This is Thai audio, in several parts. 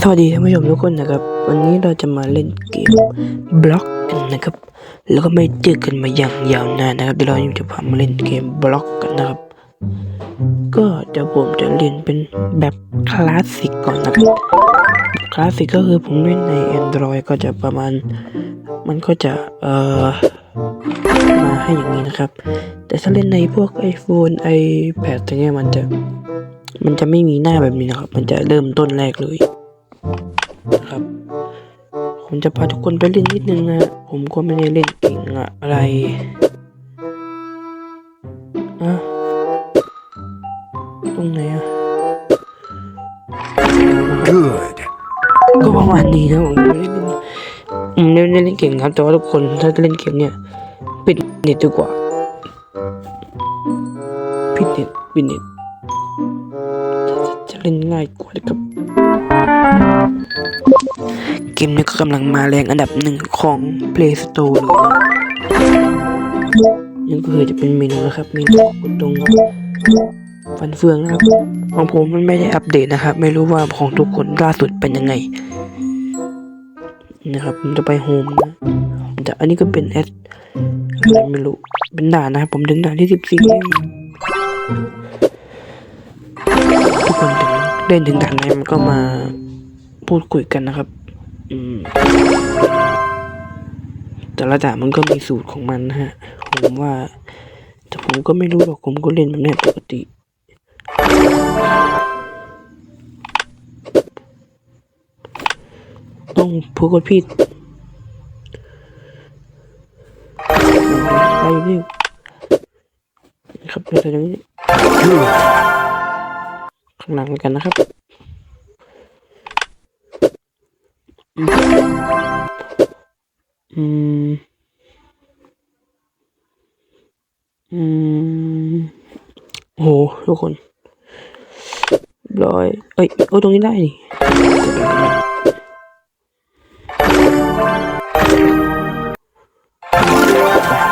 สวัสดีท่านผู้ชมทุกคนนะครับ วันนี้เราจะมาเล่นเกมบล็อกกันนะครับ แล้วก็ไม่เจอกันมาอย่างยาวนานนะครับเดี๋ยวเราจะพามาเล่นเกมบล็อกกันนะครับ ก็เดี๋ยวผมจะเล่นเป็นแบบคลาสสิกก่อนนะครับคลาสสิกก็คือผมเล่นใน Android ก็จะประมาณ มันก็จะเอ่อมาให้อย่างนี้นะครับ แต่ถ้าเล่นในพวก iPhone iPad อะไรเงี้ยมันจะมันจะไม่มีหน้าแบบนี้นะครับ มันจะเริ่มต้นแรกเลย นะครับ ผมจะพาทุกคนไปเล่นนิดนึงนะผมก็ไม่ได้เล่นเก่งอะไรอะตรงไหนอะ Good. ก็ประมาณนี้นะผมไม่ได้เล่นผมไม่ได้เล่นเก่งครับแต่ว่าทุกคนถ้าจะเล่นเกมเนี่ยปิดเน็ตดีกว่าปิดเน็ตปิดเน็ตจะเล่นง่ายกว่านะครับ เกมนี้ก็กำลังมาแรงอันดับหนึ่งของ Play Store เลยนะนี่ก็คือจะเป็นเมนูนะครับเมนูกดตรงฟันเฟืองนะครับ ของผมมันไม่ได้อัปเดตนะครับ ไม่รู้ว่าของทุกคนล่าสุดเป็นยังไง นะครับผมจะไปโฮมนะจะอันนี้ก็เป็นแอดอะไรไม่รู้ เป็นด่านนะครับผมถึงด่านที่สิบสี่ทุกคนถึง เล่นถึงด่านไหนมันก็มาพูดคุยกันนะครับ อืม แต่ละด่านมันก็มีสูตรของมันนะฮะ ผมว่า แต่ผมก็ไม่รู้หรอกผมก็เล่นแบบเนี้ยปกติต้องพูดกดผิดไปเร็วครับเราจะอย่างนี้ Good. ข้างหลังกันนะครับ อืม อืมโหทุกคนร้อย เอ้ยโอ้ตรงนี้ได้นี่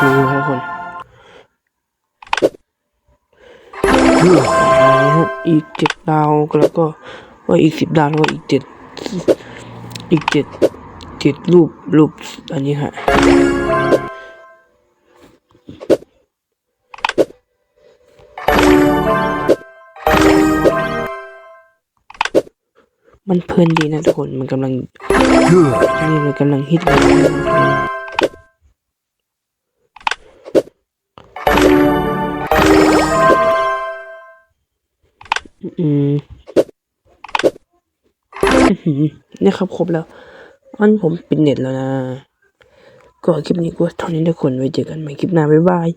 ดูครับทุกคน ฮะอีกเจ็ดดาวแล้วก็ว่าอีกสิบดาวแล้วก็อีกเจ็ดอีกเจ็ดเจ็ดรูปรูปอันนี้ฮะมันเพลินดีนะทุกคน มันกำลัง Good. นี่มันกำลังฮิตเลย อืมเนี่ยครับครบแล้ว อันผมปิดเน็ตแล้วนะ ก็คลิปนี้ก็เท่านี้ทุกคนไว้เจอกันใหม่คลิปหน้า บ๊ายบาย